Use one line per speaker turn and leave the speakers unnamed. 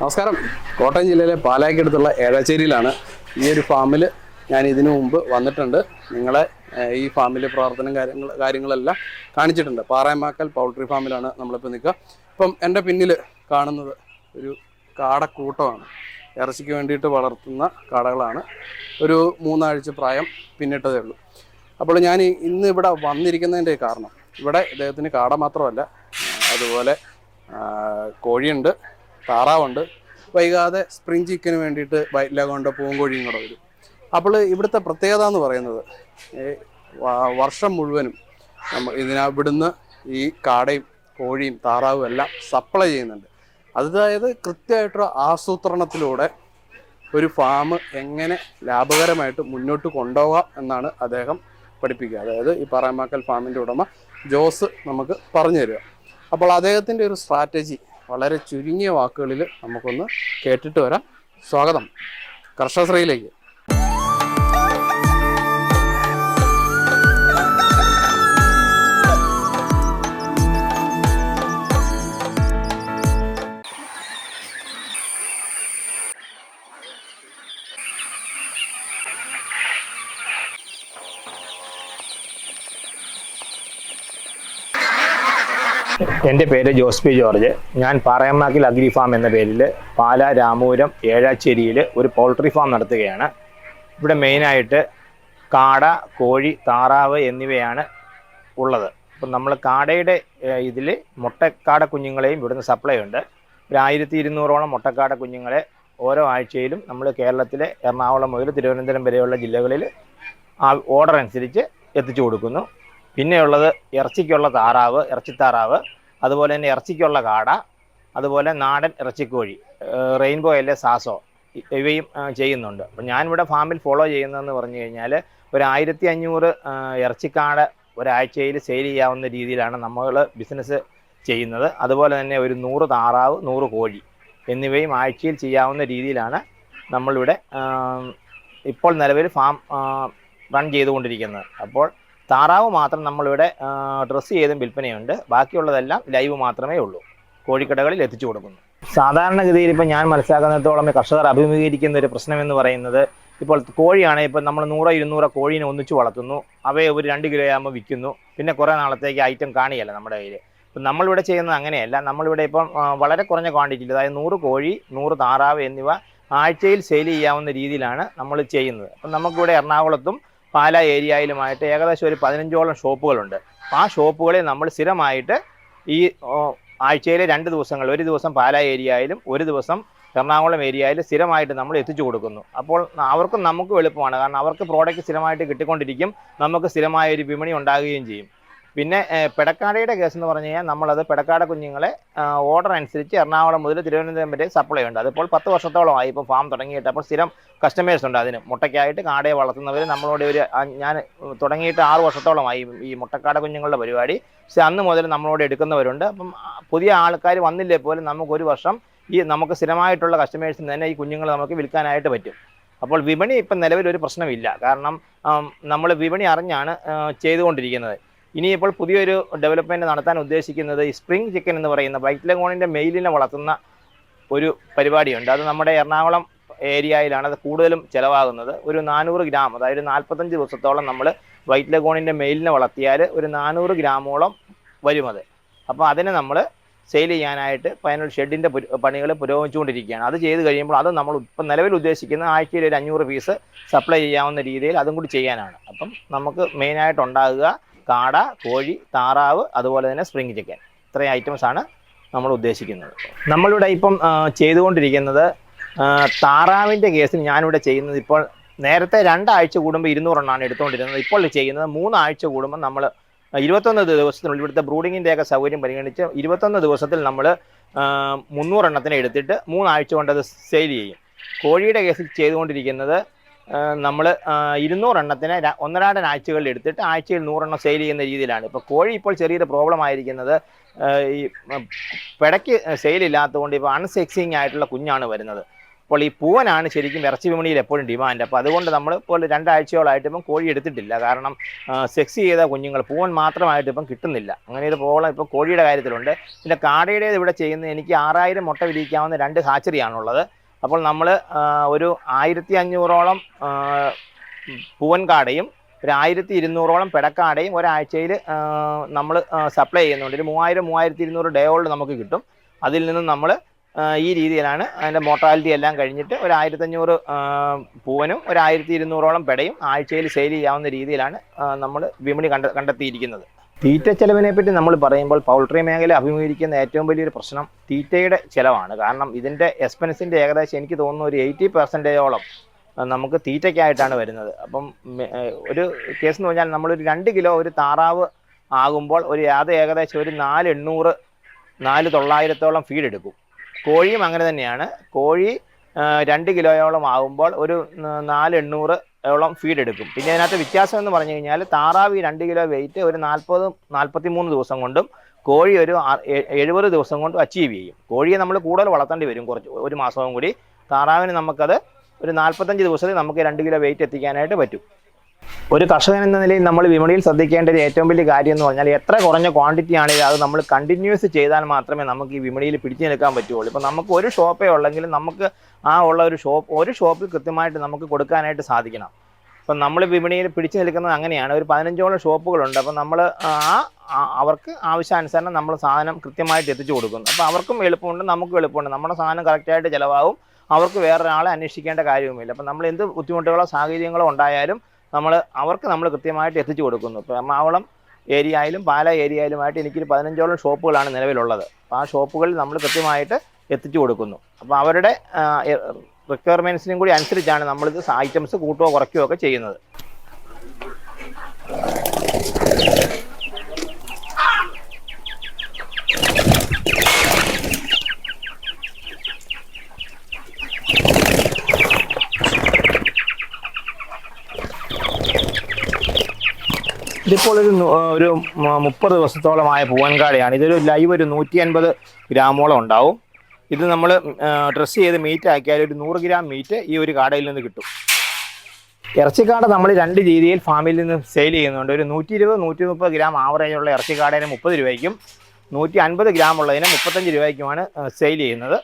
നമസ്കാരം. കോട്ടയം ജില്ലയിലെ പാലായ്ക്കടുത്തുള്ള ഏഴാച്ചേരിയിലാണ് ഈ ഒരു ഫാമിൽ ഞാൻ ഇതിനു മുമ്പ് വന്നിട്ടുണ്ട്. നിങ്ങളെ ഈ ഫാമിലെ പ്രവർത്തനം കാര്യങ്ങൾ കാര്യങ്ങളെല്ലാം കാണിച്ചിട്ടുണ്ട്. പാറയമാക്കൽ പൗൾട്രി ഫാമിലാണ് നമ്മളിപ്പോൾ നിൽക്കുക. ഇപ്പം എന്റെ പിന്നിൽ കാണുന്നത് ഒരു കാടക്കൂട്ടമാണ്. ഇറച്ചിക്ക് വേണ്ടിയിട്ട് വളർത്തുന്ന കാടകളാണ്. ഒരു മൂന്നാഴ്ച പ്രായം പിന്നിട്ടതേ ഉള്ളൂ. അപ്പോൾ ഞാൻ ഇന്ന് ഇവിടെ വന്നിരിക്കുന്നതിന്റെ കാരണം ഇവിടെ ഇദ്ദേഹത്തിന് കാട മാത്രമല്ല അതുപോലെ കോഴിയുണ്ട്. താറാവുണ്ട്. വൈകാതെ സ്പ്രിങ് ചിക്കന് വേണ്ടിയിട്ട് വൈറ്റ് കൊണ്ട് പൂങ്കോഴിയും കൂടെ വരും. അപ്പോൾ ഇവിടുത്തെ പ്രത്യേകത എന്ന് പറയുന്നത് വർഷം മുഴുവനും നമ്മൾ ഇതിനാ ഇവിടുന്ന് ഈ കാടയും കോഴിയും താറാവും എല്ലാം സപ്ലൈ ചെയ്യുന്നുണ്ട്. അതായത് കൃത്യമായിട്ടുള്ള ആസൂത്രണത്തിലൂടെ ഒരു ഫാം എങ്ങനെ ലാഭകരമായിട്ട് മുന്നോട്ട് കൊണ്ടുപോകാം എന്നാണ് അദ്ദേഹം പഠിപ്പിക്കുക. അതായത് ഈ പറയമാക്കൽ ഫാമിന്റെ ഉടമ ജോസ് നമുക്ക് പറഞ്ഞു തരിക. അപ്പോൾ അദ്ദേഹത്തിന്റെ ഒരു സ്ട്രാറ്റജി വളരെ ചുരുങ്ങിയ വാക്കുകളിൽ നമുക്കൊന്ന് കേട്ടിട്ട് വരാം. സ്വാഗതം. കർഷകശ്രീയിലേക്ക്.
എന്റെ പേര് ജോസ് പി ജോർജ്. ഞാൻ പാറയമ്മാക്കിൽ അഗ്രി ഫാം എന്ന പേരിൽ പാല രാമൂരം ഏഴാച്ചേരിയിൽ ഒരു പോൾട്രി ഫാം നടത്തുകയാണ്. ഇവിടെ മെയിനായിട്ട് കാട കോഴി താറാവ് എന്നിവയാണ് ഉള്ളത്. അപ്പം നമ്മൾ കാടയുടെ ഇതിൽ മുട്ടക്കാട കുഞ്ഞുങ്ങളെയും ഇവിടുന്ന് സപ്ലൈ ഉണ്ട്. ഒരു ആയിരത്തി ഇരുന്നൂറോളം മുട്ടക്കാട കുഞ്ഞുങ്ങളെ ഓരോ ആഴ്ചയിലും നമ്മൾ കേരളത്തിലെ എറണാകുളം മുതൽ തിരുവനന്തപുരം വരെയുള്ള ജില്ലകളിൽ ആ ഓർഡർ അനുസരിച്ച് എത്തിച്ചു കൊടുക്കുന്നു. പിന്നെയുള്ളത് ഇറച്ചിക്കുള്ള താറാവ് ഇറച്ചിത്താറാവ്. അതുപോലെ തന്നെ ഇറച്ചിക്കുള്ള കാട അതുപോലെ നാടൻ ഇറച്ചിക്കോഴി റെയിൻബോ അല്ലെ സാസോ ഇവയും ചെയ്യുന്നുണ്ട്. അപ്പം ഞാനിവിടെ ഫാമിൽ ഫോളോ ചെയ്യുന്നതെന്ന് പറഞ്ഞു കഴിഞ്ഞാൽ ഒരു ആയിരത്തി അഞ്ഞൂറ് ഇറച്ചിക്കാട് ഒരാഴ്ചയിൽ സെയിൽ ചെയ്യാവുന്ന രീതിയിലാണ് നമ്മൾ ബിസിനസ് ചെയ്യുന്നത്. അതുപോലെ തന്നെ ഒരു നൂറ് താറാവ് നൂറ് കോഴി എന്നിവയും ആഴ്ചയിൽ ചെയ്യാവുന്ന രീതിയിലാണ് നമ്മളിവിടെ ഇപ്പോൾ നിലവിൽ ഫാം റൺ ചെയ്തുകൊണ്ടിരിക്കുന്നത്. അപ്പോൾ താറാവ് മാത്രം നമ്മളിവിടെ ഡ്രസ്സ് ചെയ്തും വിൽപ്പനയുണ്ട്. ബാക്കിയുള്ളതെല്ലാം ലൈവ് മാത്രമേ ഉള്ളൂ. കോഴിക്കടകളിൽ എത്തിച്ചു കൊടുക്കുന്നു. സാധാരണഗതിയിൽ ഇപ്പോൾ ഞാൻ മനസ്സിലാക്കുന്നിടത്തോളം കർഷകർ അഭിമുഖീകരിക്കുന്ന ഒരു പ്രശ്നം എന്ന് പറയുന്നത് ഇപ്പോൾ കോഴിയാണെങ്കിൽ ഇപ്പോൾ നമ്മൾ നൂറോ ഇരുന്നൂറോ കോഴീനെ ഒന്നിച്ച് വളർത്തുന്നു. അവയെ ഒരു രണ്ട് കിലോ ആകുമ്പോൾ വിൽക്കുന്നു. പിന്നെ കുറേ നാളത്തേക്ക് ഐറ്റം കാണിയല്ല നമ്മുടെ കയ്യിൽ ഇപ്പം നമ്മളിവിടെ ചെയ്യുന്നത് അങ്ങനെയല്ല. നമ്മളിവിടെ ഇപ്പം വളരെ കുറഞ്ഞ ക്വാണ്ടിറ്റിയിൽ അതായത് നൂറ് കോഴി നൂറ് താറാവ് എന്നിവ ആഴ്ചയിൽ സെയിൽ ചെയ്യാവുന്ന രീതിയിലാണ് നമ്മൾ ചെയ്യുന്നത്. അപ്പം നമുക്കിവിടെ എറണാകുളത്തും പാല ഏരിയയിലുമായിട്ട് ഏകദേശം ഒരു പതിനഞ്ചോളം ഷോപ്പുകളുണ്ട്. ആ ഷോപ്പുകളിൽ നമ്മൾ സ്ഥിരമായിട്ട് ഈ ആഴ്ചയിലെ രണ്ട് ദിവസങ്ങൾ ഒരു ദിവസം പാല ഏരിയയിലും ഒരു ദിവസം എറണാകുളം ഏരിയയിൽ സ്ഥിരമായിട്ട് നമ്മൾ എത്തിച്ചു കൊടുക്കുന്നു. അപ്പോൾ അവർക്കും നമുക്കും എളുപ്പമാണ്. കാരണം അവർക്ക് പ്രോഡക്റ്റ് സ്ഥിരമായിട്ട് കിട്ടിക്കൊണ്ടിരിക്കും. നമുക്ക് സ്ഥിരമായ ഒരു വിപണി ഉണ്ടാകുകയും ചെയ്യും. പിന്നെ പെടക്കാടയുടെ കേസ് എന്ന് പറഞ്ഞു കഴിഞ്ഞാൽ നമ്മളത് പെടക്കാട കുഞ്ഞുങ്ങളെ ഓർഡർ അനുസരിച്ച് എറണാകുളം മുതൽ തിരുവനന്തപുരം വരെ സപ്ലൈ ഉണ്ട്. അതിപ്പോൾ പത്ത് വർഷത്തോളമായി ഇപ്പോൾ ഫാം തുടങ്ങിയിട്ട് അപ്പോൾ സ്ഥിരം കസ്റ്റമേഴ്സ് ഉണ്ട് അതിന്. മുട്ടയ്ക്കായിട്ട് കാടയെ വളർത്തുന്നവർ നമ്മളോട് ഒരു ഞാൻ തുടങ്ങിയിട്ട് ആറ് വർഷത്തോളമായി ഈ മുട്ടക്കാട കുഞ്ഞുങ്ങളുടെ പരിപാടി. പക്ഷെ അന്ന് മുതൽ നമ്മളോട് എടുക്കുന്നവരുണ്ട്. അപ്പം പുതിയ ആൾക്കാർ വന്നില്ലേ പോലും നമുക്ക് ഒരു വർഷം ഈ നമുക്ക് സ്ഥിരമായിട്ടുള്ള കസ്റ്റമേഴ്സിന് തന്നെ ഈ കുഞ്ഞുങ്ങൾ നമുക്ക് വിൽക്കാനായിട്ട് പറ്റും. അപ്പോൾ വിപണി ഇപ്പം നിലവിൽ ഒരു പ്രശ്നമില്ല. കാരണം നമ്മൾ വിപണി അറിഞ്ഞാണ് ചെയ്തുകൊണ്ടിരിക്കുന്നത്. ഇനിയിപ്പോൾ പുതിയൊരു ഡെവലപ്മെന്റ് നടത്താൻ ഉദ്ദേശിക്കുന്നത് ഈ സ്പ്രിംഗ് ചിക്കൻ എന്ന് പറയുന്ന വൈറ്റ് ലഗോണിന്റെ മെയിലിനെ വളർത്തുന്ന ഒരു പരിപാടിയുണ്ട്. അത് നമ്മുടെ എറണാകുളം ഏരിയയിലാണ് അത് കൂടുതലും ചിലവാകുന്നത്. ഒരു നാനൂറ് ഗ്രാം അതായത് നാൽപ്പത്തഞ്ച് ദിവസത്തോളം നമ്മൾ വൈറ്റ് ലഗോണിന്റെ മെയിലിനെ വളർത്തിയാൽ ഒരു നാനൂറ് ഗ്രാമോളം വരും അത്. അപ്പോൾ അതിനെ നമ്മൾ സെയിൽ ചെയ്യാനായിട്ട് ഫൈനൽ ഷെഡിന്റെ പണികൾ പുരോഗമിച്ചുകൊണ്ടിരിക്കുകയാണ്. അത് ചെയ്ത് കഴിയുമ്പോൾ അത് നമ്മൾ ഇപ്പം നിലവിൽ ഉദ്ദേശിക്കുന്ന ആഴ്ചയിൽ ഒരു അഞ്ഞൂറ് പീസ് സപ്ലൈ ചെയ്യാവുന്ന രീതിയിൽ അതും കൂടി ചെയ്യാനാണ്. അപ്പം നമുക്ക് മെയിനായിട്ട് ഉണ്ടാകുക കാട കോഴി താറാവ് അതുപോലെ തന്നെ സ്പ്രിംഗ് ചിക്കൻ ഇത്രയും ഐറ്റംസ് ആണ് നമ്മൾ ഉദ്ദേശിക്കുന്നത്. നമ്മളിവിടെ ഇപ്പം ചെയ്തുകൊണ്ടിരിക്കുന്നത് താറാവിന്റെ കേസിൽ ഞാനിവിടെ ചെയ്യുന്നത് ഇപ്പോൾ നേരത്തെ രണ്ടാഴ്ച കൂടുമ്പോൾ ഇരുന്നൂറെണ്ണമാണ് എടുത്തുകൊണ്ടിരുന്നത്. ഇപ്പോൾ ചെയ്യുന്നത് മൂന്നാഴ്ച കൂടുമ്പോൾ നമ്മൾ ഇരുപത്തൊന്ന് ദിവസത്തിനുള്ളിൽ ഇവിടുത്തെ ബ്രൂഡിങ്ങിന്റെയൊക്കെ സൗകര്യം പരിഗണിച്ച് ഇരുപത്തൊന്ന് ദിവസത്തിൽ നമ്മൾ മുന്നൂറെണ്ണത്തിന് എടുത്തിട്ട് മൂന്നാഴ്ച കൊണ്ടത് സെയിൽ ചെയ്യും. കോഴിയുടെ കേസിൽ ചെയ്തുകൊണ്ടിരിക്കുന്നത് നമ്മൾ ഇരുന്നൂറെണ്ണത്തിന് ഒന്നരാടൻ ആഴ്ചകളിൽ എടുത്തിട്ട് ആഴ്ചയിൽ നൂറെണ്ണം സെയിൽ ചെയ്യുന്ന രീതിയിലാണ്. ഇപ്പോൾ കോഴി ഇപ്പോൾ ചെറിയൊരു പ്രോബ്ലം ആയിരിക്കുന്നത്. ഈ പിടയ്ക്ക് സെയിൽ ഇല്ലാത്തതുകൊണ്ട് ഇപ്പോൾ അൺസെക്സിങ് ആയിട്ടുള്ള കുഞ്ഞാണ് വരുന്നത്. അപ്പോൾ ഈ പൂവനാണ് ശരിക്കും ഇറച്ചി വിപണിയിൽ എപ്പോഴും ഡിമാൻഡ് അപ്പോൾ അതുകൊണ്ട് നമ്മൾ ഇപ്പോൾ രണ്ടാഴ്ചയോളായിട്ട് ഇപ്പം കോഴി എടുത്തിട്ടില്ല. കാരണം സെക്സ് ചെയ്ത കുഞ്ഞുങ്ങൾ പൂവൻ മാത്രമായിട്ട് ഇപ്പം കിട്ടുന്നില്ല. അങ്ങനെ ഒരു പ്രോബ്ലം ഇപ്പോൾ കോഴിയുടെ കാര്യത്തിലുണ്ട്. പിന്നെ കാടയുടേത് ഇവിടെ ചെയ്യുന്നത് എനിക്ക് ആറായിരം മുട്ട വിരിയിക്കാവുന്ന രണ്ട് ഹാച്ചറിയാണുള്ളത് അപ്പോൾ നമ്മൾ ഒരു ആയിരത്തി അഞ്ഞൂറോളം പൂവൻ കാടയും ഒരു ആയിരത്തി ഇരുന്നൂറോളം പിടക്കാടയും ഒരാഴ്ചയിൽ നമ്മൾ സപ്ലൈ ചെയ്യുന്നുണ്ട്. ഒരു മൂവായിരം മൂവായിരത്തി ഇരുന്നൂറ് ഡേ ഓൾഡ് നമുക്ക് കിട്ടും. അതിൽ നിന്നും നമ്മൾ ഈ രീതിയിലാണ് അതിന്റെ മോർട്ടാലിറ്റി എല്ലാം കഴിഞ്ഞിട്ട് ഒരു ആയിരത്തഞ്ഞൂറ് പൂവനും ഒരു ആയിരത്തി ഇരുന്നൂറോളം പെടയും ആഴ്ചയിൽ സെയിൽ ചെയ്യാവുന്ന രീതിയിലാണ് നമ്മൾ വിപണി കണ്ട കണ്ടെത്തിയിരിക്കുന്നത്. തീറ്റ ചെലവിനെ പറ്റി നമ്മൾ പറയുമ്പോൾ പൗൾട്രി മേഖല അഭിമുഖീകരിക്കുന്ന ഏറ്റവും വലിയൊരു പ്രശ്നം തീറ്റയുടെ ചിലവാണ്. കാരണം ഇതിന്റെ എക്സ്പെൻസിന്റെ ഏകദേശം എനിക്ക് തോന്നുന്നു ഒരു എയ്റ്റി പെർസെന്റേജോളം നമുക്ക് തീറ്റയ്ക്കായിട്ടാണ് വരുന്നത്. അപ്പം ഒരു കേസ് എന്ന് പറഞ്ഞാൽ നമ്മളൊരു രണ്ട് കിലോ ഒരു താറാവ് ആകുമ്പോൾ ഒരു അത് ഏകദേശം ഒരു നാല് എണ്ണൂറ് നാല് തൊള്ളായിരത്തോളം ഫീഡ് എടുക്കും. കോഴിയും അങ്ങനെ തന്നെയാണ്. കോഴി രണ്ട് കിലോയോളം ആകുമ്പോൾ ഒരു നാല് എണ്ണൂറ് ഓളം ഫീഡ് എടുക്കും. പിന്നെ അതിനകത്ത് വ്യത്യാസം എന്ന് പറഞ്ഞു കഴിഞ്ഞാൽ താറാവ് രണ്ട് കിലോ വെയിറ്റ് ഒരു നാൽപ്പത് നാൽപ്പത്തി മൂന്ന് ദിവസം കൊണ്ടും കോഴി ഒരു എഴുപത് ദിവസം കൊണ്ടും അച്ചീവ് ചെയ്യും. കോഴിയെ നമ്മൾ കൂടുതൽ വളർത്തേണ്ടി വരും കുറച്ച് ഒരു മാസവും കൂടി. താറാവിന് നമുക്കത് ഒരു നാൽപ്പത്തഞ്ച് ദിവസത്തിൽ നമുക്ക് രണ്ട് കിലോ വെയിറ്റ് എത്തിക്കാനായിട്ട് പറ്റും. ഒരു കർഷകൻ എന്ന നിലയിൽ നമ്മൾ വിപണിയിൽ ശ്രദ്ധിക്കേണ്ട ഒരു ഏറ്റവും വലിയ കാര്യം എന്ന് പറഞ്ഞാൽ എത്ര കുറഞ്ഞ ക്വാണ്ടിറ്റി ആണെങ്കിലും അത് നമ്മൾ കണ്ടിന്യൂസ് ചെയ്താൽ മാത്രമേ നമുക്ക് ഈ വിപണിയിൽ പിടിച്ചു നിൽക്കാൻ പറ്റുള്ളൂ ഇപ്പം നമുക്ക് ഒരു ഷോപ്പേ ഉള്ളെങ്കിലും നമുക്ക് ആ ഉള്ള ഒരു ഷോപ്പ് ഒരു ഷോപ്പിൽ കൃത്യമായിട്ട് നമുക്ക് കൊടുക്കാനായിട്ട് സാധിക്കണം. അപ്പം നമ്മൾ വിപണിയിൽ പിടിച്ചു നിൽക്കുന്നത് അങ്ങനെയാണ്. ഒരു പതിനഞ്ചോളം ഷോപ്പുകളുണ്ട് അപ്പം നമ്മൾ ആ അവർക്ക് ആവശ്യാനുസരണം നമ്മൾ സാധനം കൃത്യമായിട്ട് എത്തിച്ചു കൊടുക്കുന്നു. അപ്പോൾ അവർക്കും എളുപ്പമുണ്ട് നമുക്കും എളുപ്പമുണ്ട്. നമ്മുടെ സാധനം കറക്റ്റായിട്ട് ചിലവാകും. അവർക്ക് വേറൊരാളെ അന്വേഷിക്കേണ്ട കാര്യവുമില്ല. അപ്പം നമ്മൾ എന്ത് ബുദ്ധിമുട്ടുകളോ സാഹചര്യങ്ങളോ ഉണ്ടായാലും നമ്മൾ അവർക്ക് നമ്മൾ കൃത്യമായിട്ട് എത്തിച്ചു കൊടുക്കുന്നു. ഇപ്പോൾ എറണാകുളം ഏരിയയിലും പാല ഏരിയയിലുമായിട്ട് എനിക്കൊരു പതിനഞ്ചോളം ഷോപ്പുകളാണ് നിലവിലുള്ളത്. അപ്പോൾ ആ ഷോപ്പുകളിൽ നമ്മൾ കൃത്യമായിട്ട് എത്തിച്ചു കൊടുക്കുന്നു. അപ്പോൾ അവരുടെ റിക്വയർമെന്റ്സിനും കൂടി അനുസരിച്ചാണ് നമ്മളിത് ഐറ്റംസ് കൂട്ടുകയോ കുറയ്ക്കുകയോ ഒക്കെ ചെയ്യുന്നത്. ഇതിപ്പോൾ ഒരു ഒരു മുപ്പത് ദിവസത്തോളമായ പൂവൻകാടയാണ് ഇതൊരു ലൈവ് ഒരു നൂറ്റി അൻപത് ഗ്രാമോളം ഉണ്ടാവും. ഇത് നമ്മൾ ഡ്രസ്സ് ചെയ്ത് മീറ്റ് ആക്കിയാൽ ഒരു നൂറ് ഗ്രാം മീറ്റ് ഈ ഒരു കാടയിൽ നിന്ന് കിട്ടും. ഇറച്ചിക്കാട നമ്മൾ രണ്ട് രീതിയിൽ ഫാമിൽ നിന്ന് സെയിൽ ചെയ്യുന്നുണ്ട്. ഒരു നൂറ്റി ഇരുപത് നൂറ്റി മുപ്പത് ഗ്രാം ആവറേജ് ഉള്ള ഇറച്ചിക്കാടേനെ മുപ്പത് രൂപയ്ക്കും നൂറ്റി അൻപത് ഗ്രാം ഉള്ളതിന് മുപ്പത്തഞ്ച് രൂപയ്ക്കുമാണ് സെയിൽ ചെയ്യുന്നത്.